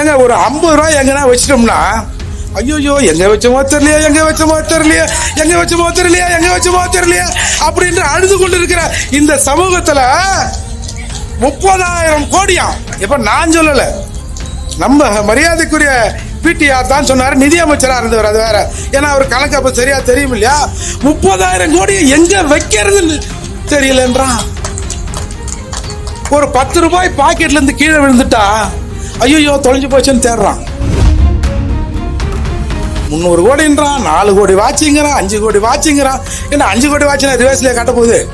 ஏங்க ஒரு ஐம்பது ரூபாய் எங்கன்னா வச்சிட்டோம்னா ஐயோ எங்க வச்சமோ தெரியலையா எங்க வச்சமோ தெரியலையா எங்க வச்சமோ தெரியலையா எங்க வச்சமோ தெரியலையா அப்படின்னு அழுது கொண்டு இருக்கிற இந்த சமூகத்துல முப்பதாயிரம் கோடியா? இப்ப நான் சொல்லல. நம்ம மரியாதைக்குரிய பிடிஆர் தான் சொன்னாரு நிதியமைச்சரா இருந்தவர் அது வேற. ஏன்னா அவர் கணக்கு அப்ப சரியா தெரியும் இல்லையா? முப்பதாயிரம் கோடி எங்க வைக்கிறதுன்னு தெரியலன்றான் ஒரு பத்து ரூபாய் பாக்கெட்ல இருந்து கீழே விழுந்துட்டா ஐயோ தொலைஞ்சு போச்சுன்னு தேடுறான். முந்நூறு கோடின்றான் நாலு கோடி வாட்சிங்கிறான் அஞ்சு கோடி வாட்சிங்கிறான். என்ன அஞ்சு கோடி வாட்சினா ரிவர்ஸ்ல கட்ட போகுது?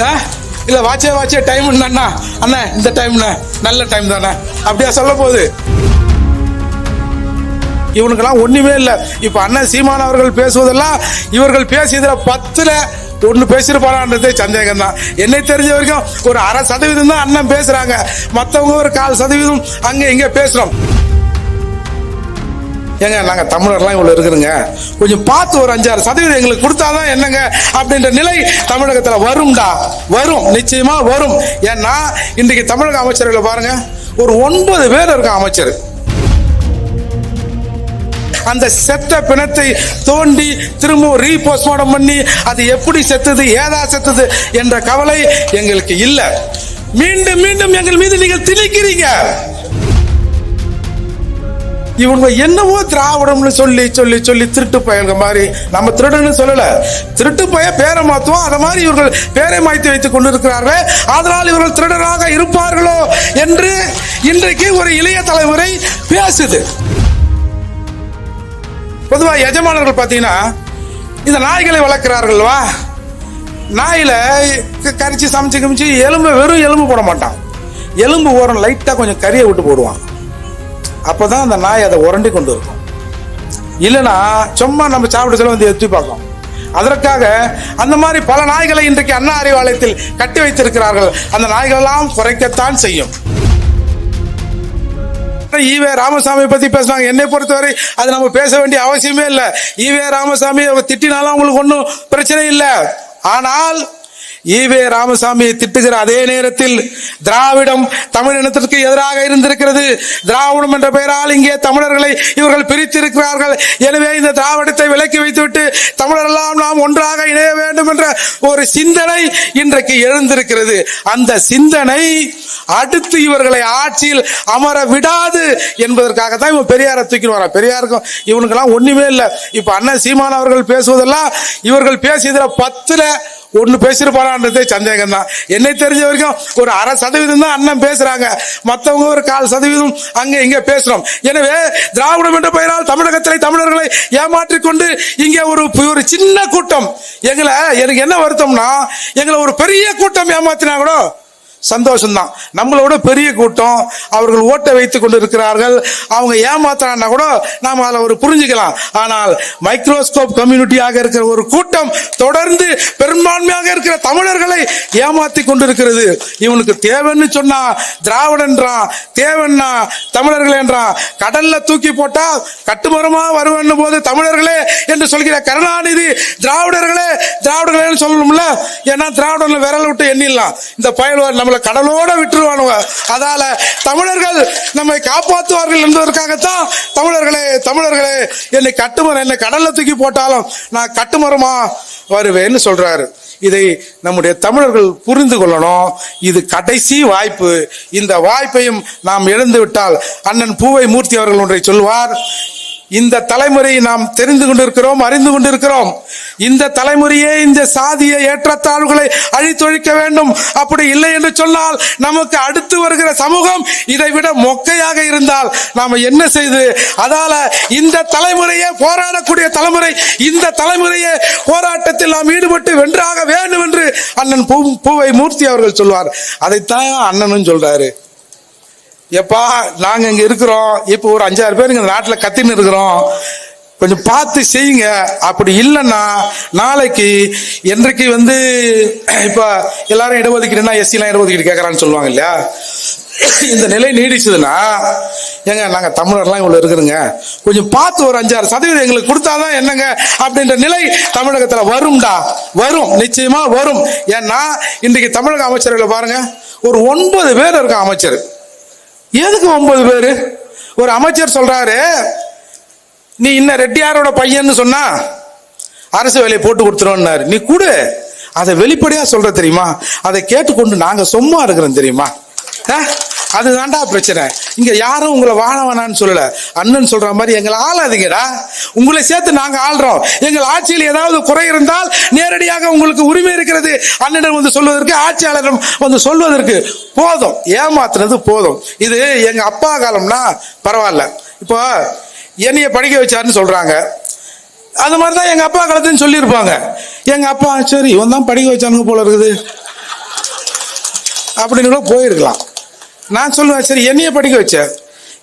ஆ? இல்ல வாட்சே வாட்சே டைம் அண்ணா அண்ணா இந்த டைம்ண்ணே நல்ல டைம் தானே? அப்படியா சொல்ல போகுது. இவனுக்கெல்லாம் ஒண்ணுமே இல்லை. இப்ப அண்ணன் சீமான் அவர்கள் பேசுவதெல்லாம் இவர்கள் பேசியதுல பத்துல ஒன்று பேசிருப்பாரான்றதே சந்தேகம் தான் என்னை தெரிஞ்ச வரைக்கும் ஒரு அரை சதவீதம் தான் அண்ணன் பேசுகிறாங்க மற்றவங்க ஒரு கால் சதவீதம் அங்கே இங்கே பேசுகிறோம் ஏங்க நாங்கள் தமிழர்லாம் இவ்வளோ இருக்கிறோங்க கொஞ்சம் பார்த்து ஒரு அஞ்சாறு சதவீதம் எங்களுக்கு கொடுத்தாதான் என்னங்க அப்படின்ற நிலை தமிழகத்தில் வரும்டா. வரும் நிச்சயமாக வரும். ஏன்னா இன்றைக்கு தமிழக அமைச்சர்களை பாருங்க. ஒரு ஒன்பது பேர் இருக்கும் அமைச்சர். அந்த செத்த பிணத்தை தோண்டி திரும்ப ரீபோஸ்ட்மார்டம் பண்ணி அது எப்படி செத்துது ஏதா செத்துது என்ற கவலை எங்களுக்கு இல்லை. மீண்டும் மீண்டும் எங்கள் மீது நீங்கள் திணிக்கிறீங்க. இவங்க என்னவோ திராவிடம்னு சொல்லி சொல்லி சொல்லி திருட்டு பயல்க மாதிரி நம்ம திருடன்னு சொல்லல. திருட்டு பய பேரை மாத்துவோம். அதை மாதிரி இவர்கள் பேரை மாய்த்து வைத்துக் கொண்டிருக்கிறார்கள். அதனால் இவர்கள் திருடராக இருப்பார்களோ என்று இன்றைக்கு ஒரு இளைய தலைமுறை பேசுது. பொதுவா எஜமானர்கள் பார்த்தீங்கன்னா இந்த நாய்களை வளர்க்கிறார்கள்வா நாயில் கரிச்சு சமைச்சு கமிச்சு எலும்பு வெறும் எலும்பு போட மாட்டான். எலும்பு ஓரம் லைட்டாக கொஞ்சம் கறியை விட்டு போடுவான். அப்போ தான் அந்த நாய் அதை உரண்டி கொண்டு இருக்கும். இல்லைன்னா சும்மா நம்ம சாப்பிட சொல்ல வந்து எத்தி பார்க்கும். அதற்காக அந்த மாதிரி பல நாய்களை இன்றைக்கு அண்ணா அறிவாலயத்தில் கட்டி வைத்திருக்கிறார்கள். அந்த நாய்கள் எல்லாம் குறைக்கத்தான் செய்யும். ஈவே ராமசாமி பத்தி பேசுவாங்க. என்னை பொறுத்தவரை அது நம்ம பேச வேண்டிய அவசியமே இல்லை. ஈவே ராமசாமி திட்டினாலும் அவங்களுக்கு ஒன்றும் பிரச்சனை இல்லை. ஆனால் ஈவே ராமசாமியை திட்டுகிற அதே நேரத்தில் திராவிடம் தமிழ் இனத்திற்கு எதிராக இருந்திருக்கிறது. திராவிடம் என்ற பெயரால் இங்கே தமிழர்களை இவர்கள் பிரித்திருக்கிறார்கள். எனவே இந்த திராவிடத்தை விலக்கி வைத்துவிட்டு தமிழரெல்லாம் நாம் ஒன்றாக இணைய வேண்டும் என்ற ஒரு சிந்தனை இன்றைக்கு எழுந்திருக்கிறது. அந்த சிந்தனை அடுத்து இவர்களை ஆட்சியில் அமர விடாது என்பதற்காக தான் இவன் பெரியாரை தூக்கி வர பெரியாருக்கும் இவனுக்கெல்லாம் ஒண்ணுமே இல்லை. இப்ப அண்ணன் சீமான் அவர்கள் பேசுவதெல்லாம் இவர்கள் பேசியதுல பத்துல ஒன்னு பேசியிருப்பாரான்றதே சந்தேகம் தான் என்னை தெரிஞ்ச வரைக்கும் ஒரு அரை சதவீதம் தான் அண்ணன் பேசுறாங்க. மத்தவங்க ஒரு கால் சதவீதம் அங்க இங்க பேசுறோம். எனவே திராவிடம் என்ற பெயரால் தமிழகத்திலே தமிழர்களை ஏமாற்றி கொண்டு இங்கே ஒரு ஒரு சின்ன கூட்டம். எங்களை எனக்கு என்ன வருத்தம்னா எங்களை ஒரு பெரிய கூட்டம் ஏமாத்தினா கூட சந்தோஷம்தான். நம்மளோட பெரிய கூட்டம். அவர்கள் ஓட்டை வைத்துக் கொண்டிருக்கிறார்கள். அவங்க ஏமாத்துறான்னா கூட நாம அதில் ஒரு புரிஞ்சுக்கலாம். ஆனால் மைக்ரோஸ்கோப் கம்யூனிட்டியாக இருக்கிற ஒரு கூட்டம் தொடர்ந்து பெரும்பான்மையாக இருக்கிற தமிழர்களை ஏமாத்தி கொண்டிருக்கிறது. இவனுக்கு தேவைன்னு சொன்னா திராவிடன்றான் தேவன்னா தமிழர்கள் என்றான் கடல்ல தூக்கி போட்டா கட்டுமரமா வருவன் போது தமிழர்களே என்று சொல்கிற கருணாநிதி திராவிடர்களே திராவிடர்களே சொல்லணும்ல. ஏன்னா திராவிடர்கள் விரல் விட்டு எண்ணிடலாம். இந்த பயல்வார் நம்மளை கடலோட விட்டுருவானுவ அதால தமிழர்கள் நம்மை காப்பாற்றுவார்கள் என்பதற்காகத்தான் தமிழர்களே தமிழர்களே என்னை கட்டுமரம் என்னை கடல்ல தூக்கி போட்டாலும் நான் கட்டுமரமா வருவேன்னு சொல்றாரு. இதை நம்முடைய தமிழர்கள் புரிந்து கொள்ளணும். இது கடைசி வாய்ப்பு. இந்த வாய்ப்பையும் நாம் இழந்து விட்டால் அண்ணன் பூவை மூர்த்தி அவர்கள் ஒன்றை சொல்வார். இந்த தலைமுறையை நாம் தெரிந்து கொண்டிருக்கிறோம் அறிந்து கொண்டிருக்கிறோம். இந்த தலைமுறையே இந்த சாதிய ஏற்றத்தாழ்வுகளை அழித்தொழிக்க வேண்டும். அப்படி இல்லை என்று சொன்னால் நமக்கு அடுத்து வருகிற சமூகம் இதை விட மொக்கையாக இருந்தால் நாம என்ன செய்து அதால இந்த தலைமுறையே போராடக்கூடிய தலைமுறை இந்த தலைமுறையே போராட்டத்தில் நாம் ஈடுபட்டு வென்றாக வேண்டும் என்று அண்ணன் பூ பூவை மூர்த்தி அவர்கள் சொல்வார். அதைத்தான் அண்ணனும் சொல்றாரு. எப்பா நாங்க இங்க இருக்கிறோம். இப்போ ஒரு அஞ்சாறு பேர் இந்த நாட்டுல கத்தின்னு இருக்கிறோம். கொஞ்சம் பார்த்து செய்யுங்க. அப்படி இல்லைன்னா நாளைக்கு என்றைக்கு வந்து இப்ப எல்லாரும் இடஒதுக்கீடுனா எஸ்சிலாம் இடஒதுக்கீடு கேட்கறான்னு சொல்லுவாங்க இல்லையா? இந்த நிலை நீடிச்சதுன்னா ஏங்க நாங்க தமிழர்லாம் இவ்வளவு இருக்கிறோங்க. கொஞ்சம் பார்த்து ஒரு அஞ்சாறு சதவீதம் எங்களுக்கு கொடுத்தாதான் என்னங்க அப்படின்ற நிலை தமிழகத்துல வரும்டா. வரும். நிச்சயமா வரும். ஏன்னா இன்றைக்கு தமிழக அமைச்சர்களை பாருங்க ஒரு ஒன்பது பேர் இருக்க அமைச்சர். எதுக்கு ஒன்பது பேர்? ஒரு அமைச்சர் சொல்றாரு நீ இன்ன ரெட்டியாரோட பையன்னு சொன்னா அரசு வேலையை போட்டு கொடுத்துருவோன்னாரு நீ கூடு. அதை வெளிப்படையா சொல்ற தெரியுமா? அதை கேட்டுக்கொண்டு நாங்க சும்மா இருக்கிறோம் தெரியுமா? ஆ? அதுதான்டா பிரச்சனை. இங்க யாரும் உங்களை வாழ வேணாம்னு சொல்லல. அண்ணன் சொல்ற மாதிரி எங்களை ஆளாதீங்கடா. உங்களை சேர்த்து நாங்க ஆள்றோம். எங்கள் ஆட்சியில் ஏதாவது குறை இருந்தால் நேரடியாக உங்களுக்கு உரிமை இருக்கிறது. அண்ணனிடம் வந்து சொல்வதற்கு ஆட்சியாளரிடம் வந்து சொல்வதற்கு போதும். ஏமாத்துறது போதும். இது எங்க அப்பா காலம்னா பரவாயில்ல. இப்போ என்னைய படிக்க வச்சாருன்னு சொல்றாங்க. அது மாதிரி தான் எங்கள் அப்பா காலத்துன்னு சொல்லியிருப்பாங்க. எங்கள் அப்பா சரி இவன் தான் படிக்க வச்சானுங்க போல இருக்குது. அப்படின்னு கூட போயிருக்கலாம். நான் சொல்லுவேன் சரி என்னைய படிக்க வச்ச?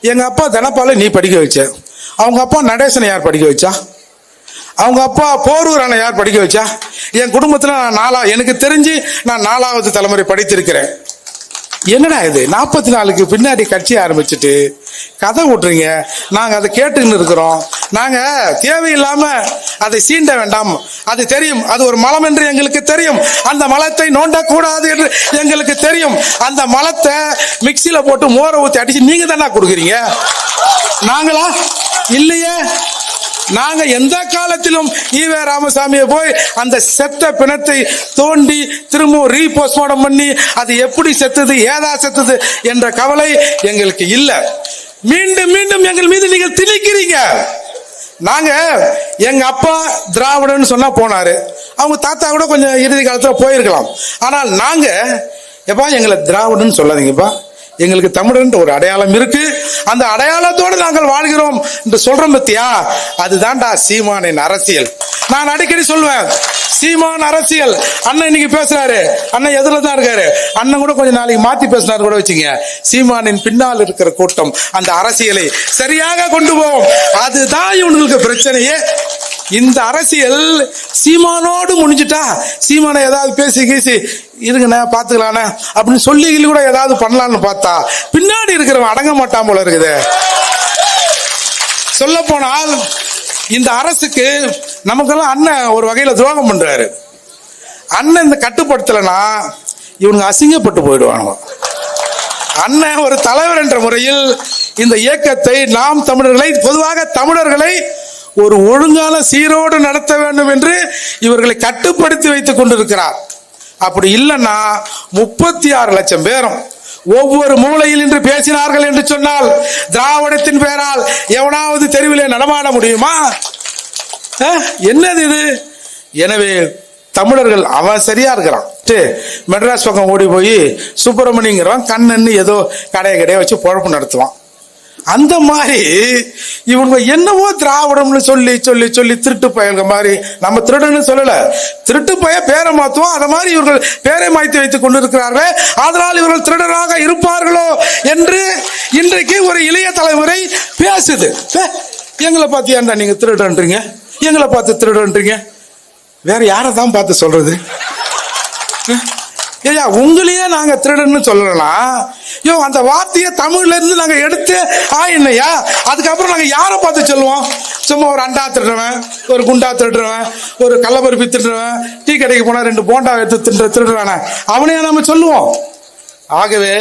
எங்க அப்பா தனப்பால நீ படிக்க வச்ச? அவங்க அப்பா நடேசனை யார் படிக்க வச்சா? அவங்க அப்பா போரூர் அண்ணன் யார் படிக்க வச்சா? என் குடும்பத்தில் நான் நாலா எனக்கு தெரிஞ்சு நான் நாலாவது தலைமுறை படித்திருக்கிறேன். என்னடா இது? நாற்பத்தி நாலுக்கு பின்னாடி கட்சி ஆரம்பிச்சுட்டு கதை விட்டுறீங்க நாங்கள் அதை கேட்டுக்கின்னு இருக்கிறோம். நாங்கள் தேவையில்லாமல் அதை சீண்ட வேண்டாம். அது தெரியும். அது ஒரு மலம் என்று எங்களுக்கு தெரியும். அந்த மலத்தை நோண்டக்கூடாது என்று எங்களுக்கு தெரியும். அந்த மலத்தை மிக்சியில் போட்டு மோரை ஊற்றி அடித்து நீங்கள் தானே கொடுக்குறீங்க? நாங்களா? இல்லையே. நாங்க எந்த காலத்திலும் ஈவே ராமசாமியை போய் அந்த செத்த பிணத்தை தோண்டி திரும்பவும் ரீபோஸ்ட்மார்டம் பண்ணி அது எப்படி செத்தது ஏதா செத்தது என்ற கவலை எங்களுக்கு இல்லை. மீண்டும் மீண்டும் எங்கள் மீது நீங்கள் திணிக்கிறீங்க. நாங்க எங்க அப்பா திராவிடன்னு சொன்னா போனாரு. அவங்க தாத்தா கூட கொஞ்சம் இறுதி காலத்துல போயிருக்கலாம். ஆனால் நாங்க எப்பா எங்களை திராவிடன்னு சொல்லாதீங்கப்பா. எங்களுக்கு தமிழன்ற ஒரு அடையாளம் இருக்கு. அந்த அடையாளத்தோடு நாங்கள் வாழ்கிறோம் என்று சொல்றோம் பத்தியா? அதுதான்டா சீமானின் அரசியல். நான் அடிக்கடி சொல்லுவேன் சீமான் அரசியல். அண்ணன் இன்னைக்கு பேசுறாரு. அண்ணன் எதிரில தான் இருக்காரு. அண்ணன் கூட கொஞ்சம் நாளைக்கு மாத்தி பேசினாரு கூட வச்சுங்க சீமானின் பின்னால் இருக்கிற கூட்டம் அந்த அரசியலை சரியாக கொண்டு போவோம் அதுதான் இவங்களுக்கு பிரச்சனையே. இந்த அரசியல் சீமானோடு முடிஞ்சிட்டா சீமானை ஏதாவது பேசி கீசி இருங்கண்ணே பார்த்துக்கலாண்ணே அப்படின்னு சொல்லி கூட ஏதாவது பண்ணலான்னு பார்த்தா பின்னாடி இருக்கிறவன் அடங்க மாட்டான் போல இருக்குது. சொல்ல போனால் இந்த அரசுக்கு நமக்கெல்லாம் அண்ணன் ஒரு வகையில் துரோகம் பண்றாரு. அண்ணன் இந்த கட்டுப்படுத்தலைன்னா இவனுங்க அசிங்கப்பட்டு போயிடுவானுங்க. அண்ணன் ஒரு தலைவர் என்ற முறையில் இந்த இயக்கத்தை நாம் தமிழர்களை பொதுவாக தமிழர்களை ஒரு ஒழுங்கான சீரோடு நடத்த வேண்டும் என்று இவர்களை கட்டுப்படுத்தி வைத்துக் கொண்டிருக்கிறார். அப்படி இல்லைன்னா முப்பத்தி ஆறு லட்சம் பேரும் ஒவ்வொரு மூலையில் இன்று பேசினார்கள் என்று சொன்னால் திராவிடத்தின் பெயரால் எவனாவது தெருவிலே நடமாட முடியுமா? என்னது இது? எனவே தமிழர்கள் அவன் சரியா இருக்கிறான். மெட்ராஸ் பக்கம் ஓடி போய் சுப்பிரமணியங்கிறவன் கண்ணன்னு ஏதோ கடையை கடையை வச்சு பொழப்பு நடத்துவான். அந்த மாதிரி இவங்க என்னவோ திராவிடம்னு சொல்லி சொல்லி சொல்லி திருட்டு பயங்க மாதிரி நம்ம திருடன்னு சொல்லல. திருட்டு பய பேரை மாத்துவோம் அதை மாதிரி இவர்கள் பேரை மாய்த்து வைத்துக் கொண்டிருக்கிறார்கள். அதனால் இவர்கள் திருடராக இருப்பார்களோ என்று இன்றைக்கு ஒரு இளைய தலைமுறை பேசுது. எங்களை பார்த்து ஏன்டா நீங்க திருடன்றீங்க? எங்களை பார்த்து திருடன்றீங்க? வேற யாரை தான் பார்த்து சொல்றது? ஐயா உங்களையே நாங்க திருடன்னு சொல்லலாம் யோ அந்த வார்த்தையை தமிழ்ல இருந்து நாங்க எடுத்து ஆ என்னையா? அதுக்கப்புறம் நாங்க யாரை பார்த்து சொல்லுவோம்? சும்மா ஒரு அண்டா திருடுறவன் ஒரு குண்டா திருடுறவன் ஒரு கள்ளப்பருப்பி திருடுறவன் டீ கடைக்கு போனா ரெண்டு போண்டா எடுத்து திருடுற திருடுறானே. அவனையா நம்ம சொல்லுவோம்? ஆகவே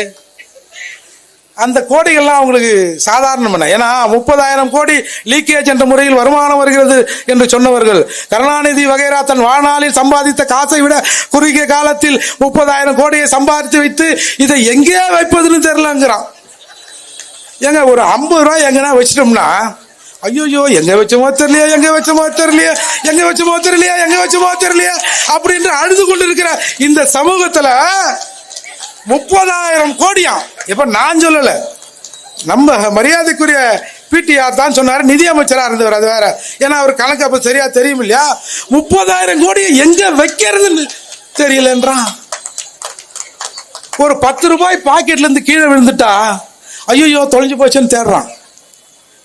அந்த கோடிகள்லாம் அவங்களுக்கு சாதாரணம் என்ன ஏன்னா முப்பதாயிரம் கோடி லீக்கேஜ் என்ற முறையில் வருமானம் வருகிறது என்று சொன்னவர்கள். கருணாநிதி வகைரா தன் வாழ்நாளில் சம்பாதித்த காசை விட குறுகிய காலத்தில் முப்பதாயிரம் கோடியை சம்பாதித்து வைத்து இதை எங்கே வைப்பதுன்னு தெரிலங்கிறான் ஏங்க ஒரு ஐம்பது ரூபாய் எங்கன்னா வச்சிட்டோம்னா ஐயோயோ எங்க வச்சமோ தெரியலையா எங்க வச்சமோ தெரியலையா எங்க வச்சமோ தெரியலையா எங்க வச்சமோ தெரியலையா அப்படின்னு அழுது கொண்டு இருக்கிற இந்த சமூகத்துல முப்பதாயிரம் கோடியா? இப்ப நான் சொல்லல. நம்ம மரியாதைக்குரிய பிடிஆர் தான் சொன்னார் நிதியமைச்சராக இருந்தவர் அது வேற. ஏன்னா அவர் கணக்கு அப்போ சரியா தெரியும் இல்லையா? முப்பதாயிரம் கோடியை எங்க வைக்கிறதுன்னு தெரியலன்றான். ஒரு பத்து ரூபாய் பாக்கெட்ல இருந்து கீழே விழுந்துட்டா ஐயோ தொலைஞ்சு போச்சுன்னு தேடுறான்.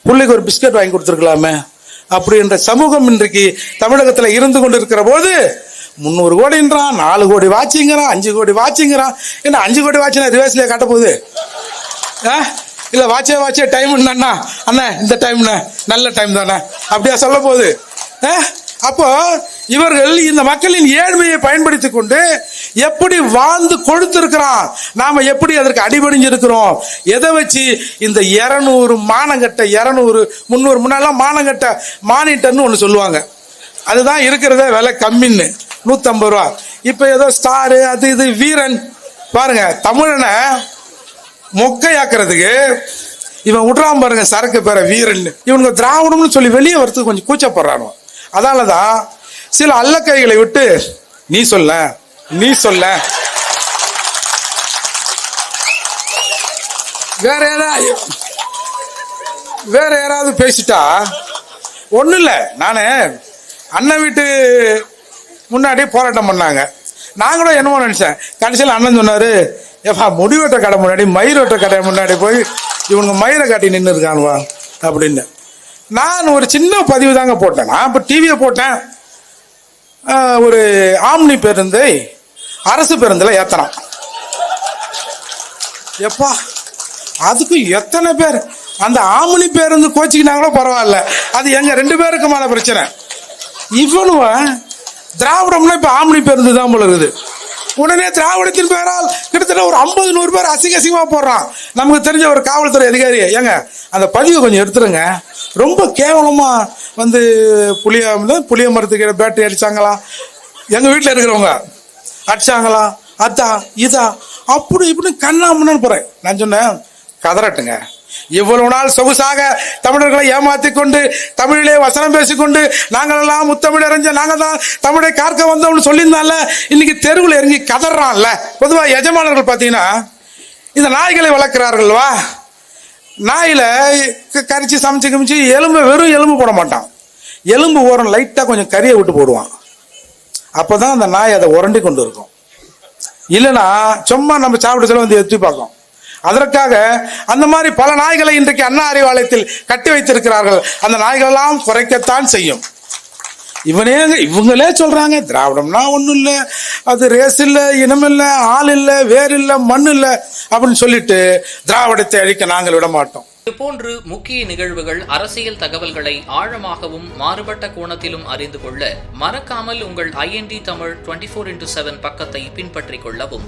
பிள்ளைக்கு ஒரு பிஸ்கட் வாங்கி கொடுத்துருக்கலாமே. அப்படின்ற சமூகம் இன்றைக்கு தமிழகத்தில் இருந்து கொண்டு இருக்கிற போது முந்நூறு கோடின்றான் நாலு கோடி வாட்சிங்கிறான் அஞ்சு கோடி வாட்சிங்கிறான். என்ன அஞ்சு கோடி வாட்சினா ரிவர்ஸ்லயே காட்ட போகுது? ஆ? இல்ல வாட்சே வாட்சே டைம் அண்ணா அண்ணா இந்த டைம்ண்ணே நல்ல டைம் தானே? அப்படியா சொல்ல போகுது. ஆ? அப்போ இவர்கள் இந்த மக்களின் ஏழ்மையை பயன்படுத்தி கொண்டு எப்படி வாழ்ந்து கொடுத்திருக்கிறான் நாம எப்படி அதற்கு அடிபணிஞ்சிருக்கிறோம்? எதை வச்சு? இந்த இரநூறு மானங்கட்ட இரநூறு முந்நூறு முன்னாலாம் மானங்கட்ட மானிட்டர்னு ஒன்று சொல்லுவாங்க. அதுதான் இருக்கிறத விலை கம்மின்னு. நூற்றம்பது ரூபா. இப்போ ஏதோ ஸ்டாரு அது இது வீரன். பாருங்க தமிழனை மொக்கையாக்குறதுக்கு இவன் விட்றான் பாருங்க சரக்கு பேர வீரன். இவனுக்கு திராவிடம்னு சொல்லி வெளியே வரதுக்கு கொஞ்சம் கூச்சப்படுறானோ அதனால தான் சில அல்லக்கைகளை விட்டு நீ சொல்ல நீ சொல்ல. வேற ஏதாவது வேற யாராவது பேசிட்டா ஒன்றும் இல்லை நான் அண்ணன் வீட்டு முன்னாடி போராட்டம் பண்ணாங்க. நாங்களும் என்னமோ நினச்சேன். கடைசியில் அண்ணன் சொன்னார் ஏப்பா முடிவெட்ட கடை முன்னாடி மயிரோட்ட வெட்ட கடை முன்னாடி போய் இவனுங்க மயிரை காட்டி நின்று இருக்கானுவா? அப்படின்னு. நான் ஒரு சின்ன பதிவு தாங்க போட்டேன். நான் இப்போ டிவியை போட்டேன். ஒரு ஆம்னி பேருந்தை அரசு பேருந்தில் ஏற்றுறான் எப்பா அதுக்கு எத்தனை பேர்? அந்த ஆம்னி பேருந்து கோச்சிக்கினாங்களோ பரவாயில்ல. அது எங்கள் ரெண்டு பேருக்குமான பிரச்சனை. இவனுவன் திராவிடம்னா இப்ப ஆம்னி பேருந்து தான் போல இருக்குது. உடனே திராவிடத்தின் பேரால் கிட்டத்தட்ட ஒரு ஐம்பது நூறு பேர் அசிங்க அசிங்கமா போடுறான். நமக்கு தெரிஞ்ச ஒரு காவல்துறை அதிகாரி. ஏங்க அந்த பதிவை கொஞ்சம் எடுத்துருங்க. ரொம்ப கேவலமா வந்து புளிய புளிய மரத்துக்கு பேட்டரி அடிச்சாங்களா? எங்க வீட்டில் இருக்கிறவங்க. அடிச்சாங்களா? அத்தா இதா. அப்படி இப்படின்னு கண்ணாமன்னு போறேன். நான் சொன்னேன் கதறட்டுங்க. இவ்வளவு நாள் சொகுசாக தமிழர்களை ஏமாத்தி கொண்டு தமிழிலே வசனம் பேசிக்கொண்டு நாங்கள் எல்லாம் முத்தமிழ் அறிஞ்ச நாங்கள் தான் தமிழை காக்க வந்தோம்னு சொல்லியிருந்தால இன்னைக்கு தெருவில் இறங்கி கதறான்ல. பொதுவா எஜமானர்கள் பார்த்தீங்கன்னா இந்த நாய்களை வளர்க்கிறார்கள்வா நாயில கரிச்சு சமைச்சு கமிச்சு எலும்பு வெறும் எலும்பு போட மாட்டான். எலும்பு ஓரம் லைட்டா கொஞ்சம் கறியை விட்டு போடுவான். அப்பதான் அந்த நாய் அதை உரண்டி கொண்டு இருக்கும். இல்லைன்னா சும்மா நம்ம சாப்பிட சொல்ல வந்து எத்தி பார்க்கும். அதற்காக அந்த மாதிரி பல நாய்களை இன்றைக்கு அண்ணா அறிவாலயத்தில் கட்டி வைத்திருக்கிறார்கள். அந்த நாய்கள் எல்லாம் குறைக்கத்தான் செய்யும். இவனே இவங்களே சொல்றாங்க திராவிடம்னா ஒண்ணும் இல்ல அது ரேஸ் இல்ல இனம் இல்லை ஆள் இல்லை வேர் இல்லை மண் இல்லை அப்படின்னு சொல்லிட்டு திராவிடத்தை அழிக்க நாங்கள் விட மாட்டோம் இதுபோன்று முக்கிய நிகழ்வுகள் அரசியல் தகவல்களை ஆழமாகவும் மாறுபட்ட கோணத்திலும் அறிந்து கொள்ள மறக்காமல் உங்கள் IND Tamil twenty four into seven பக்கத்தை பின்பற்றிக் கொள்ளவும்.